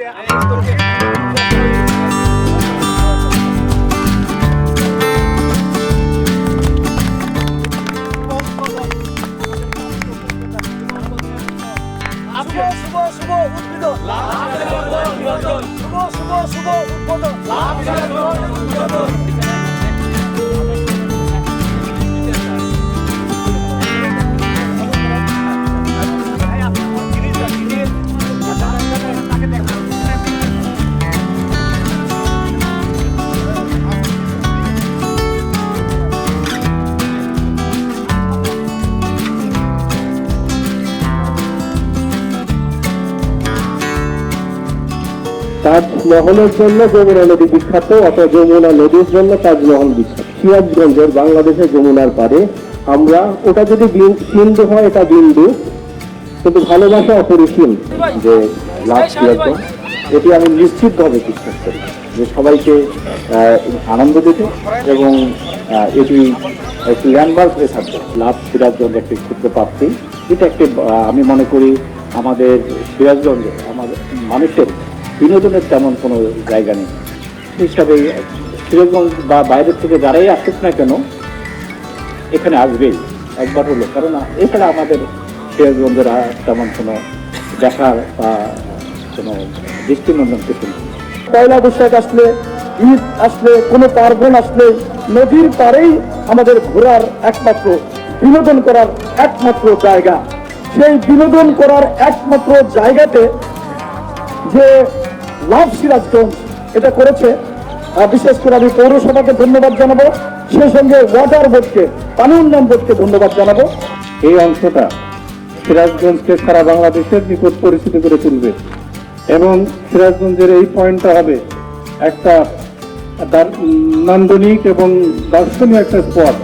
수고 수고 수고 웃기도. 라비자도 웃기도 수고 수고 수고 웃고도. 라비자도 তাজমহলের জন্য যমুনা নদী বিখ্যাত, অথবা যমুনা নদীর জন্য তাজমহল বিখ্যাত। সিরাজগঞ্জের বাংলাদেশের যমুনার পারে আমরা, ওটা যদি বিন- সিন্ধু হয়, এটা বিন্দু, কিন্তু ভালোবাসা অপরিসীম যে লাভ সিরাজগঞ্জ এটি আমি নিশ্চিতভাবে বিশ্বাস করি যে সবাইকে আনন্দ দিতে এবং এটি একটি ল্যান্ডমার্ক হয়ে থাকবে লাভ সিরাজগঞ্জ একটি ক্ষুদ্র প্রাপ্তি এটা একটি আমি মনে করি আমাদের সিরাজগঞ্জে আমাদের মানুষের বিনোদনের তেমন কোনো জায়গা নেই। হিসাবে সিরাজগঞ্জ বা বাইরের থেকে যারাই আসুক না কেন, এখানে আসবেই, একবার হলো। কারণ এছাড়া আমাদের সিরাজগঞ্জের তেমন কোনো দেখার বা কোনো দৃষ্টিনন্দন কিছু নেই। পয়লা বৈশাখ আসলে, ঈদ আসলে, কোনো পার্বণ আসলে, নদীর পাড়েই আমাদের ঘোরার একমাত্র, বিনোদন করার একমাত্র জায়গা। সেই বিনোদন করার একমাত্র জায়গাতে যে লাভ সিরাজগঞ্জ এটা করেছে বিশেষ করে আমি পৌরসভাকে ধন্যবাদ জানাব, সেই সঙ্গে ওয়াটার বোর্ডকে পানি উন্নয়ন বোর্ডকে ধন্যবাদ জানাব। এই অংশটা সিরাজগঞ্জকে সারা বাংলাদেশের নিকট পরিচিত করে তুলবে এবং সিরাজগঞ্জের এই পয়েন্টটা হবে একটা নান্দনিক এবং দর্শনীয় একটা স্পট